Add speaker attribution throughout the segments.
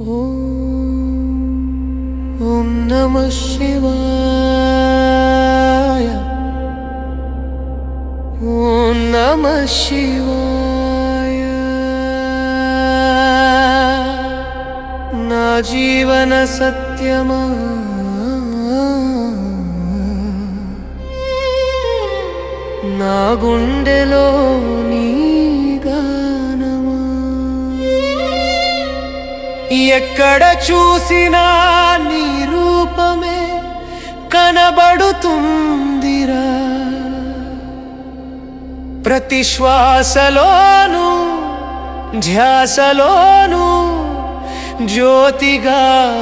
Speaker 1: ఓం నమ శివాయ. ఓం నమ శివాయ. నా జీవన సత్యమా? నా గుండెలో నీ ఎక్కడ చూసినా నీ రూపమే కనబడుతుందిరా. ప్రతి శ్వాసలోను ధ్యాసలోను జ్యోతిగా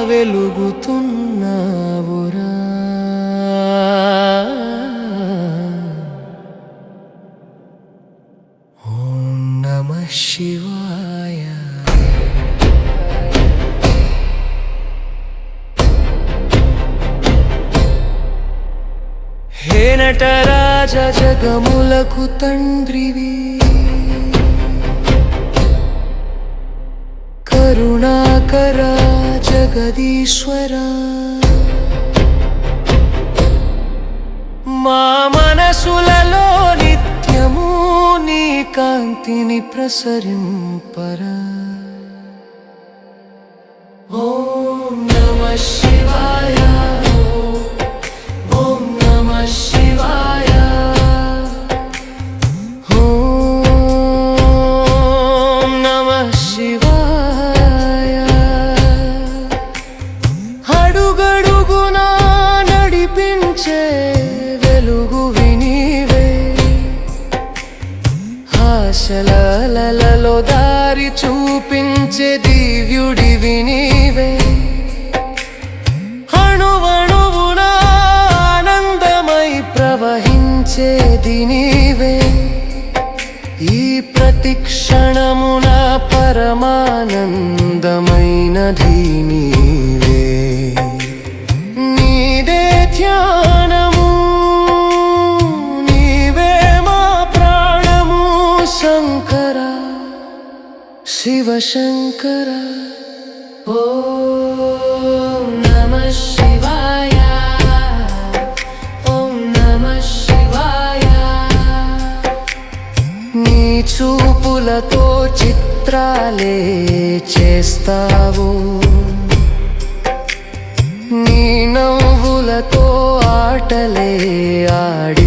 Speaker 1: వెలుగుతుంది. నటరాజ జగములకు తండ్రివి. కరుణాకర జగదీశ్వర. మా మనసులలో నిత్యము నీ కాంతిని ప్రసరింపరా. ఓం నమ ఆశలలో దారి చూపించే దివ్యుడి వినివే. అణువణువున ఆనందమై ప్రవహించేది నీవే ఈ ప్రతిక్షణమున పరమానందమైన పరమానందమైనది నీవే శివశంకర. ఓ నమ శివాయ. ఓం నమ శివాయ. నీ చూపులతో చిత్రాలే చేస్తావు. నీ నవ్వులతో ఆటలే ఆడి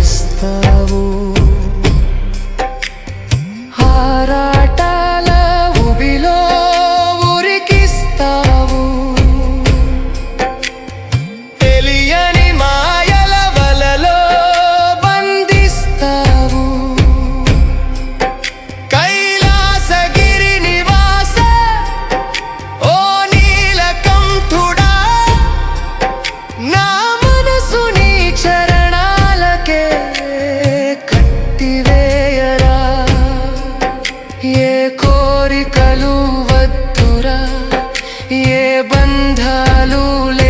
Speaker 1: ঝঞ্ঝালুলে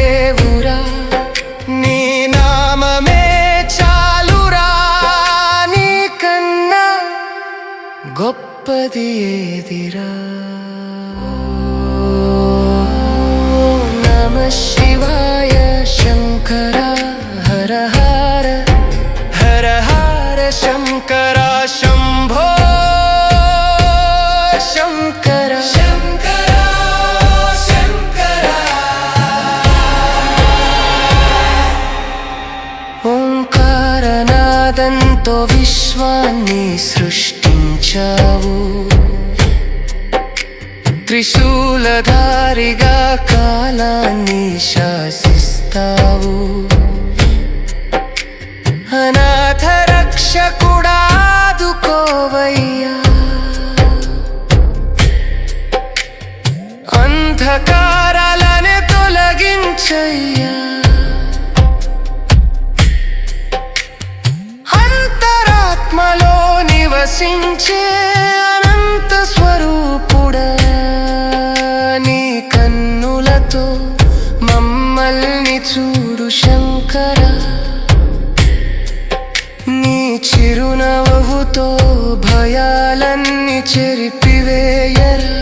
Speaker 1: విశ్వాన్ని సృష్టించావు. త్రిశూలధారిగా కాలాన్ని శాసిస్తావు. అనాథ రక్షకుడాదుకోవయ్యా అంధకారాలనే తొలగించయ్యా. నివసించే అనంత స్వరూపుడా నీ కన్నులతో మమ్మల్ని చూడు శంకర. నీ చిరునవ్వుతో భయాలన్నీ చెరిపివేయరా.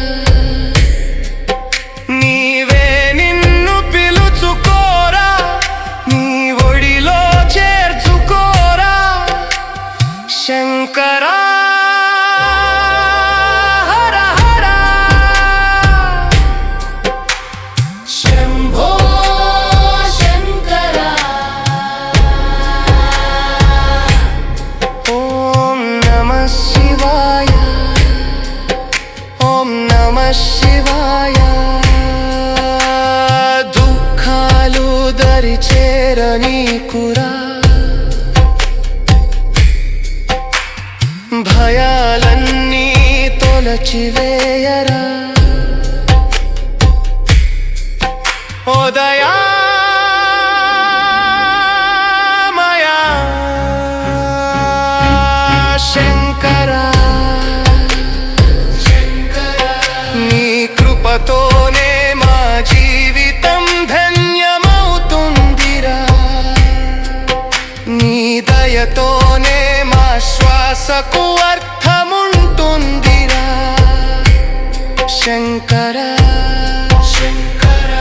Speaker 1: శివాయ. ఓం నమ శివాయ. దుఃఖాలు దరిచేరని కురా. భయాలన్నీ తొలచివేయరా. ఉదయా ఆశకు అర్థముంటుందిరా. శంకర. శంకర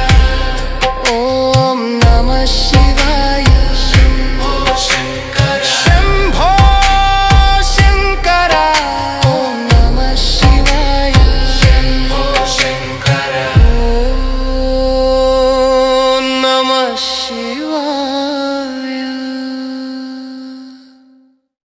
Speaker 1: ఓం నమ శివ